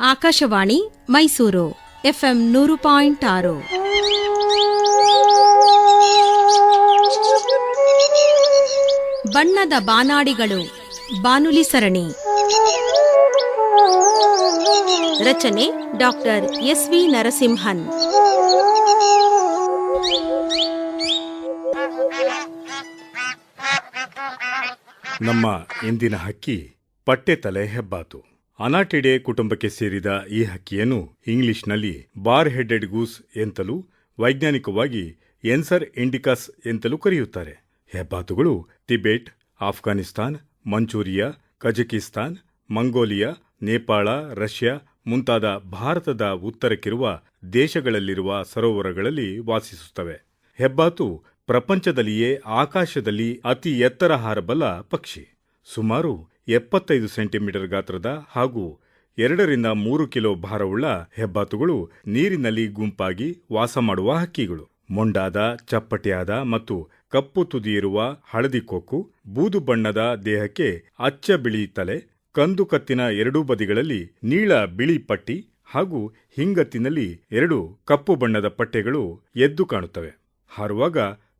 Akashvani Mysuru FM ನೂರು point ಆರು. ಬಣ್ಣದ ಬಾನಾಡಿಗಳು, ಬಾನುಲಿ ಸರಣಿ. ರಚನೆ ಡಾಕ್ಟರ್ ಎಸ್ ವಿ ನರಸಿಂಹನ್. ನಮ್ಮ ಇಂದಿನ ಹಕ್ಕಿ ಪಟ್ಟೆ ತಲೆ ಹೆಬ್ಬಾತು. ಅನಾಟಿಡೆ ಕುಟುಂಬಕ್ಕೆ ಸೇರಿದ ಈ ಹಕ್ಕಿಯನ್ನು ಇಂಗ್ಲಿಷ್ನಲ್ಲಿ ಬಾರ್ ಹೆಡೆಡ್ ಗೂಸ್ ಎಂತಲೂ ವೈಜ್ಞಾನಿಕವಾಗಿ ಎನ್ಸರ್ ಇಂಡಿಕಸ್ ಎಂತಲೂ ಕರೆಯುತ್ತಾರೆ. ಹೆಬ್ಬಾತುಗಳು Tibet Afghanistan, Manchuria, Kazakhstan, Mongolia, Nepal, Russia ಮುಂತಾದ ಭಾರತದ ಉತ್ತರಕ್ಕಿರುವ ದೇಶಗಳಲ್ಲಿರುವ ಸರೋವರಗಳಲ್ಲಿ ವಾಸಿಸುತ್ತವೆ. ಹೆಬ್ಬಾತು ಪ್ರಪಂಚದಲ್ಲಿಯೇ ಆಕಾಶದಲ್ಲಿ ಅತಿ ಎತ್ತರ ಹಾರಬಲ್ಲ ಪಕ್ಷಿ. ಸುಮಾರು ಎಪ್ಪತ್ತೈದು ಸೆಂಟಿಮೀಟರ್ ಗಾತ್ರದ ಹಾಗೂ ಎರಡರಿಂದ ಮೂರು ಕಿಲೋ ಭಾರವುಳ್ಳ ಹೆಬ್ಬಾತುಗಳು ನೀರಿನಲ್ಲಿ ಗುಂಪಾಗಿ ವಾಸ ಮಾಡುವ ಹಕ್ಕಿಗಳು. ಮೊಂಡಾದ, ಚಪ್ಪಟೆಯಾದ ಮತ್ತು ಕಪ್ಪು ತುದಿಯಿರುವ ಹಳದಿ ಕೊಕ್ಕು, ಬೂದು ಬಣ್ಣದ ದೇಹಕ್ಕೆ ಅಚ್ಚ ಬಿಳಿ ತಲೆ, ಕಂದು ಕತ್ತಿನ ಎರಡೂ ಬದಿಗಳಲ್ಲಿ ನೀಳ ಬಿಳಿ ಪಟ್ಟಿ ಹಾಗೂ ಹಿಂಗತ್ತಿನಲ್ಲಿ ಎರಡು ಕಪ್ಪು ಬಣ್ಣದ ಪಟ್ಟೆಗಳು ಎದ್ದು ಕಾಣುತ್ತವೆ. ಹಾರುವಾಗ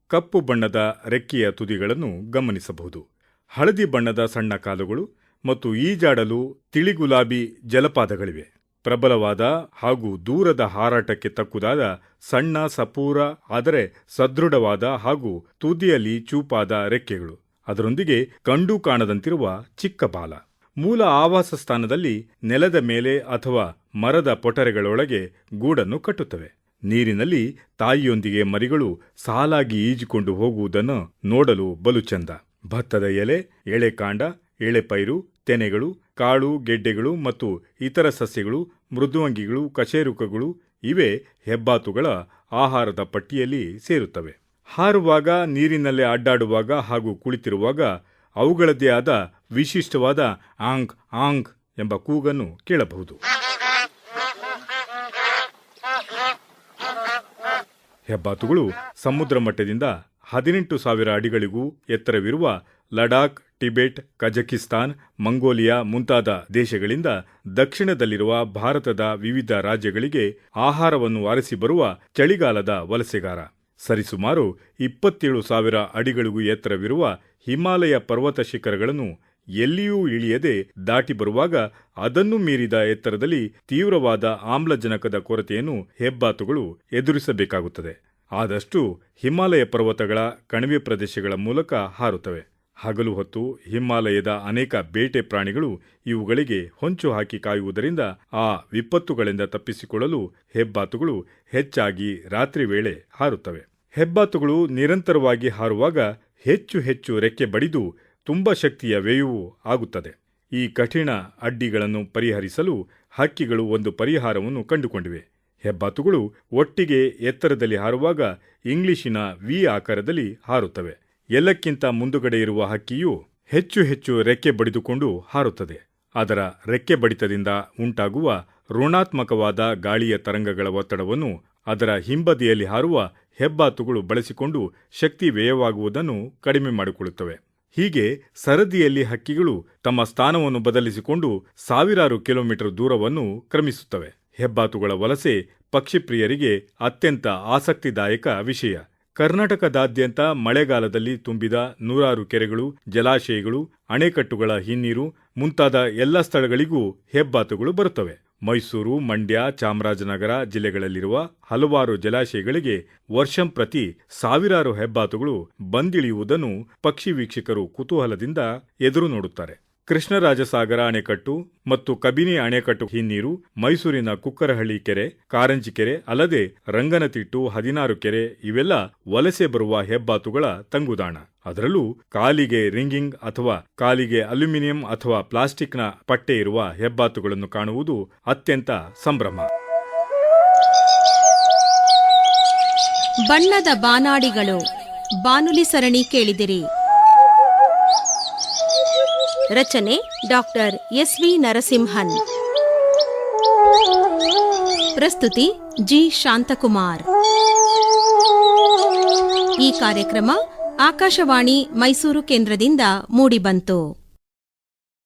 ಕಪ್ಪು ಬಣ್ಣದ ರೆಕ್ಕೆಯ ತುದಿಗಳನ್ನು ಗಮನಿಸಬಹುದು. ಹಳದಿ ಬಣ್ಣದ ಸಣ್ಣ ಕಾಲುಗಳು ಮತ್ತು ಈಜಾಡಲು ತಿಳಿಗುಲಾಬಿ ಜಲಪಾತಗಳಿವೆ. ಪ್ರಬಲವಾದ ಹಾಗೂ ದೂರದ ಹಾರಾಟಕ್ಕೆ ತಕ್ಕುದಾದ ಸಣ್ಣ, ಸಪೂರ, ಆದರೆ ಸದೃಢವಾದ ಹಾಗೂ ತುದಿಯಲ್ಲಿ ಚೂಪಾದ ರೆಕ್ಕೆಗಳು. ಅದರೊಂದಿಗೆ ಕಂಡು ಕಾಣದಂತಿರುವ ಚಿಕ್ಕ ಬಾಲ. ಮೂಲ ಆವಾಸ ಸ್ಥಾನದಲ್ಲಿ ನೆಲದ ಮೇಲೆ ಅಥವಾ ಮರದ ಪೊಟರೆಗಳೊಳಗೆ ಗೂಡನ್ನು ಕಟ್ಟುತ್ತವೆ. ನೀರಿನಲ್ಲಿ ತಾಯಿಯೊಂದಿಗೆ ಮರಿಗಳು ಸಾಲಾಗಿ ಈಜಿಕೊಂಡು ಹೋಗುವುದನ್ನು ನೋಡಲು ಬಲು ಚಂದ. ಭತ್ತದ ಎಲೆ ಎಳೆಕಾಂಡ ಎಳೆಪೈರು ತೆನೆಗಳು, ಕಾಳು, ಗೆಡ್ಡೆಗಳು ಮತ್ತು ಇತರ ಸಸ್ಯಗಳು, ಮೃದುವಂಗಿಗಳು, ಕಶೇರುಕಗಳು ಇವೆ ಹೆಬ್ಬಾತುಗಳ ಆಹಾರದ ಪಟ್ಟಿಯಲ್ಲಿ ಸೇರುತ್ತವೆ. ಹಾರುವಾಗ, ನೀರಿನಲ್ಲಿ ಅಡ್ಡಾಡುವಾಗ ಹಾಗೂ ಕುಳಿತಿರುವಾಗ ಅವುಗಳದ್ದೇ ಆದ ವಿಶಿಷ್ಟವಾದ ಆಂಗ್ ಆಂಗ್ ಎಂಬ ಕೂಗನ್ನು ಕೇಳಬಹುದು. ಹೆಬ್ಬಾತುಗಳು ಸಮುದ್ರ ಮಟ್ಟದಿಂದ ಹದಿನೆಂಟು ಸಾವಿರ ಅಡಿಗಳಿಗೂ ಎತ್ತರವಿರುವ ಲಡಾಖ್, ಟಿಬೆಟ್, ಕಜಕಿಸ್ತಾನ್, ಮಂಗೋಲಿಯಾ ಮುಂತಾದ ದೇಶಗಳಿಂದ ದಕ್ಷಿಣದಲ್ಲಿರುವ ಭಾರತದ ವಿವಿಧ ರಾಜ್ಯಗಳಿಗೆ ಆಹಾರವನ್ನು ಅರಸಿ ಬರುವ ಚಳಿಗಾಲದ ವಲಸೆಗಾರ. ಸರಿಸುಮಾರು ಇಪ್ಪತ್ತೇಳು ಸಾವಿರ ಅಡಿಗಳಿಗೂ ಎತ್ತರವಿರುವ ಹಿಮಾಲಯ ಪರ್ವತ ಶಿಖರಗಳನ್ನು ಎಲ್ಲಿಯೂ ಇಳಿಯದೆ ದಾಟಿ ಬರುವಾಗ ಅದನ್ನು ಮೀರಿದ ಎತ್ತರದಲ್ಲಿ ತೀವ್ರವಾದ ಆಮ್ಲಜನಕದ ಕೊರತೆಯನ್ನು ಹೆಬ್ಬಾತುಗಳು ಎದುರಿಸಬೇಕಾಗುತ್ತದೆ. ಆದಷ್ಟು ಹಿಮಾಲಯ ಪರ್ವತಗಳ ಕಣಿವೆ ಪ್ರದೇಶಗಳ ಮೂಲಕ ಹಾರುತ್ತವೆ. ಹಗಲು ಹೊತ್ತು ಹಿಮಾಲಯದ ಅನೇಕ ಬೇಟೆ ಪ್ರಾಣಿಗಳು ಇವುಗಳಿಗೆ ಹೊಂಚು ಹಾಕಿ ಕಾಯುವುದರಿಂದ ಆ ವಿಪತ್ತುಗಳಿಂದ ತಪ್ಪಿಸಿಕೊಳ್ಳಲು ಹೆಬ್ಬಾತುಗಳು ಹೆಚ್ಚಾಗಿ ರಾತ್ರಿ ವೇಳೆ ಹಾರುತ್ತವೆ. ಹೆಬ್ಬಾತುಗಳು ನಿರಂತರವಾಗಿ ಹಾರುವಾಗ ಹೆಚ್ಚು ಹೆಚ್ಚು ರೆಕ್ಕೆ ಬಡಿದು ತುಂಬ ಶಕ್ತಿಯ ವ್ಯಯವು ಆಗುತ್ತದೆ. ಈ ಕಠಿಣ ಅಡ್ಡಿಗಳನ್ನು ಪರಿಹರಿಸಲು ಹಕ್ಕಿಗಳು ಒಂದು ಪರಿಹಾರವನ್ನು ಕಂಡುಕೊಂಡಿವೆ. ಹೆಬ್ಬಾತುಗಳು ಒಟ್ಟಿಗೆ ಎತ್ತರದಲ್ಲಿ ಹಾರುವಾಗ ಇಂಗ್ಲಿಶಿನ ವಿ ಆಕಾರದಲ್ಲಿ ಹಾರುತ್ತವೆ. ಎಲ್ಲಕ್ಕಿಂತ ಮುಂದುಗಡೆ ಇರುವ ಹಕ್ಕಿಯು ಹೆಚ್ಚು ಹೆಚ್ಚು ರೆಕ್ಕೆ ಬಡಿದುಕೊಂಡು ಹಾರುತ್ತದೆ. ಅದರ ರೆಕ್ಕೆ ಬಡಿತದಿಂದ ಉಂಟಾಗುವ ಋಣಾತ್ಮಕವಾದ ಗಾಳಿಯ ತರಂಗಗಳ ಒತ್ತಡವನ್ನು ಅದರ ಹಿಂಬದಿಯಲ್ಲಿ ಹಾರುವ ಹೆಬ್ಬಾತುಗಳು ಬಳಸಿಕೊಂಡು ಶಕ್ತಿ ವ್ಯಯವಾಗುವುದನ್ನು ಕಡಿಮೆ ಮಾಡಿಕೊಳ್ಳುತ್ತವೆ. ಹೀಗೆ ಸರದಿಯಲ್ಲಿ ಹಕ್ಕಿಗಳು ತಮ್ಮ ಸ್ಥಾನವನ್ನು ಬದಲಿಸಿಕೊಂಡು ಸಾವಿರಾರು ಕಿಲೋಮೀಟರ್ ದೂರವನ್ನು ಕ್ರಮಿಸುತ್ತವೆ. ಹೆಬ್ಬಾತುಗಳ ವಲಸೆ ಪಕ್ಷಿಪ್ರಿಯರಿಗೆ ಅತ್ಯಂತ ಆಸಕ್ತಿದಾಯಕ ವಿಷಯ. ಕರ್ನಾಟಕದಾದ್ಯಂತ ಮಳೆಗಾಲದಲ್ಲಿ ತುಂಬಿದ ನೂರಾರು ಕೆರೆಗಳು, ಜಲಾಶಯಗಳು, ಅಣೆಕಟ್ಟುಗಳ ಹಿನ್ನೀರು ಮುಂತಾದ ಎಲ್ಲ ಸ್ಥಳಗಳಿಗೂ ಹೆಬ್ಬಾತುಗಳು ಬರುತ್ತವೆ. ಮೈಸೂರು, ಮಂಡ್ಯ, ಚಾಮರಾಜನಗರ ಜಿಲ್ಲೆಗಳಲ್ಲಿರುವ ಹಲವಾರು ಜಲಾಶಯಗಳಿಗೆ ವರ್ಷಂ ಪ್ರತಿ ಸಾವಿರಾರು ಹೆಬ್ಬಾತುಗಳು ಬಂದಿಳಿಯುವುದನ್ನು ಪಕ್ಷಿ ವೀಕ್ಷಕರು ಕುತೂಹಲದಿಂದ ಎದುರು ನೋಡುತ್ತಾರೆ. ಕೃಷ್ಣರಾಜಸಾಗರ ಅಣೆಕಟ್ಟು ಮತ್ತು ಕಬಿನಿ ಅಣೆಕಟ್ಟು ಹಿನ್ನೀರು, ಮೈಸೂರಿನ ಕುಕ್ಕರಹಳ್ಳಿ ಕೆರೆ, ಕಾರಂಜಿ ಕೆರೆ ಅಲ್ಲದೆ ರಂಗನತಿಟ್ಟು ಹದಿನಾರು ಕೆರೆ ಇವೆಲ್ಲ ವಲಸೆ ಬರುವ ಹೆಬ್ಬಾತುಗಳ ತಂಗುದಾಣ. ಅದರಲ್ಲೂ ಕಾಲಿಗೆ ರಿಂಗಿಂಗ್ ಅಥವಾ ಕಾಲಿಗೆ ಅಲ್ಯೂಮಿನಿಯಂ ಅಥವಾ ಪ್ಲಾಸ್ಟಿಕ್ನ ಪಟ್ಟೆ ಇರುವ ಹೆಬ್ಬಾತುಗಳನ್ನು ಕಾಣುವುದು ಅತ್ಯಂತ ಸಂಭ್ರಮ. ಬಣ್ಣದ ಬಾನಾಡಿಗಳು. ಬಾನುಲಿ ಸರಣಿ ಕೇಳಿದಿರಿ. ರಚನೆ ಡಾಕ್ಟರ್ ಎಸ್ ವಿ ನರಸಿಂಹನ್. ಪ್ರಸ್ತುತಿ ಜಿ. ಶಾಂತಕುಮಾರ್. ಈ ಕಾರ್ಯಕ್ರಮ ಆಕಾಶವಾಣಿ ಮೈಸೂರು ಕೇಂದ್ರದಿಂದ ಮೂಡಿಬಂತು.